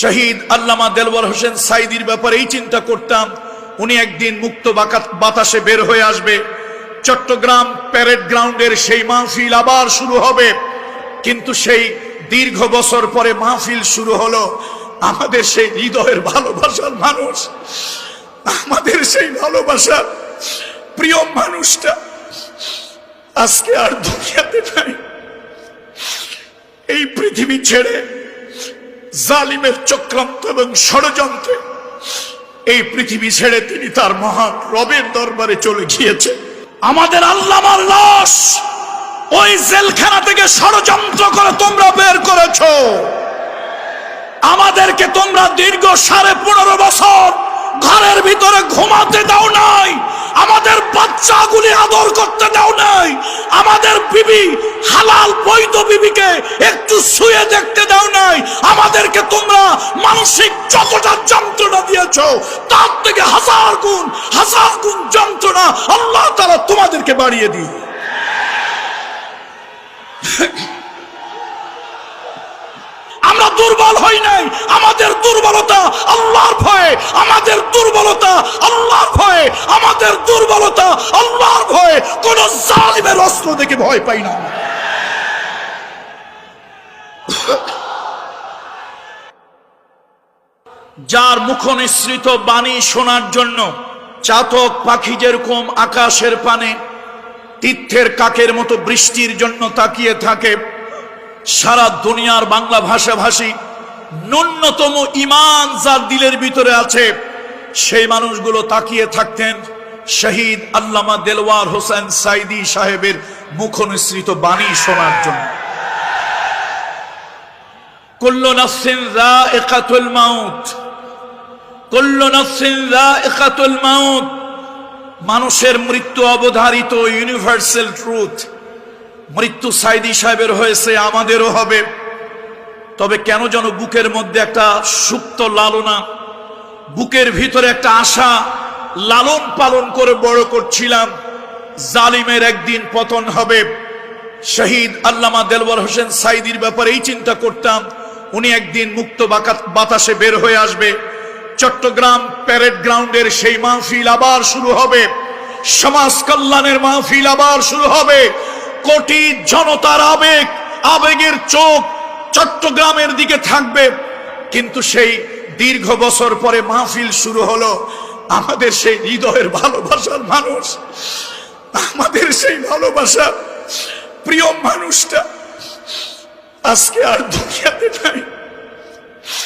শহীদ আল্লামা দেলওয়ার হোসেন সাইদির ব্যাপারে এই চিন্তা করতাম, উনি একদিন মুক্ত বাতাসে বের হয়ে আসবে। চট্টগ্রাম প্যারেড গ্রাউন্ডের সেই মাহফিল আবার শুরু হবে। কিন্তু সেই দীর্ঘ বছর পরে মাহফিল শুরু হলো। আমাদের সেই হৃদয়ের ভালোবাসার মানুষ, আমাদের সেই ভালোবাসার প্রিয় মানুষটা আজকে আর দুনিয়াতে নাই। এই পৃথিবী ছেড়ে জালিমের চক্রান্ত এবং ষড়যন্ত্রে এই পৃথিবী ছেড়ে তিনি তার মহান রবের দরবারে চলে গিয়েছে। আমাদের আল্লামার লাশ ওই জেলখানা থেকে ষড়যন্ত্র করে তোমরা বের করেছ। আমাদেরকে তোমরা দীর্ঘ সাড়ে পনেরো বছর ঘরের ভিতরে ঘুমাতে দাও নাই। বাচ্চাগুলি আদর করতে দাও নাই। আমাদের বিবি, হালাল বৈধ বিবিকে একটু শুয়ে দেখতে দাও নাই। আমাদেরকে তোমরা মানসিক যতটা যন্ত্রণা দিয়েছ, তার থেকে হাজার গুণ হাজার গুণ যন্ত্রণা আল্লাহ তারা তোমাদেরকে বাড়িয়ে দিই আমরা দুর্বল হই নাই। আমাদের দুর্বলতা আল্লাহর ভয়ে, আমাদের দুর্বলতা আল্লাহর ভয়ে আমাদের দুর্বলতা আল্লাহর ভয়ে কোন জালিমের অস্ত্র দেখে ভয় পাই না। যার মুখ নিঃসৃত বাণী শোনার জন্য চাতক পাখি যেরকম আকাশের পানে, তীর্থের কাকের মতো বৃষ্টির জন্য তাকিয়ে থাকে, সারা দুনিয়ার বাংলা ভাষাভাষী ন্যূনতম ইমান যার দিলের ভিতরে আছে, সেই মানুষগুলো তাকিয়ে থাকতেন শহীদ আল্লামা দেলওয়ার হোসেন সাইদি সাহেবের মুখ নিঃসৃত বাণী শোনার জন্য। মাউত। মাউত। মানুষের মৃত্যু অবধারিত ইউনিভার্সাল ট্রুথ। মৃত্যু সাইদি সাহেবের হয়েছে, আমাদেরও হবে। তবে কেন যেন বুকের মধ্যে একটা সুপ্ত লালনা, বুকের ভিতরে একটা আশা লালন পালন করে বড় করছিলাম। জালিমের একদিন পতন হবে। শহীদ আল্লামা দেলওয়ার হোসেন সাইদির ব্যাপারে এই চিন্তা করতাম। উনি একদিন মুক্ত বাতাসে বের হয়ে আসবে। চট্টগ্রাম প্যারেড গ্রাউন্ডের সেই মাহফিল আবার শুরু হবে। সমাজ কল্যাণের মাহফিল আবার শুরু হবে। কোটি জনতার আবেগ, আবেগের চোখ চট্টগ্রামের দিকে থাকবে। কিন্তু সেই দীর্ঘ বছর পরে মাহফিল শুরু হলো। আমাদের সেই হৃদয়ের ভালোবাসার মানুষ আমাদের সেই ভালোবাসার প্রিয় মানুষটা আজকে আর দুনিয়াতে নাই।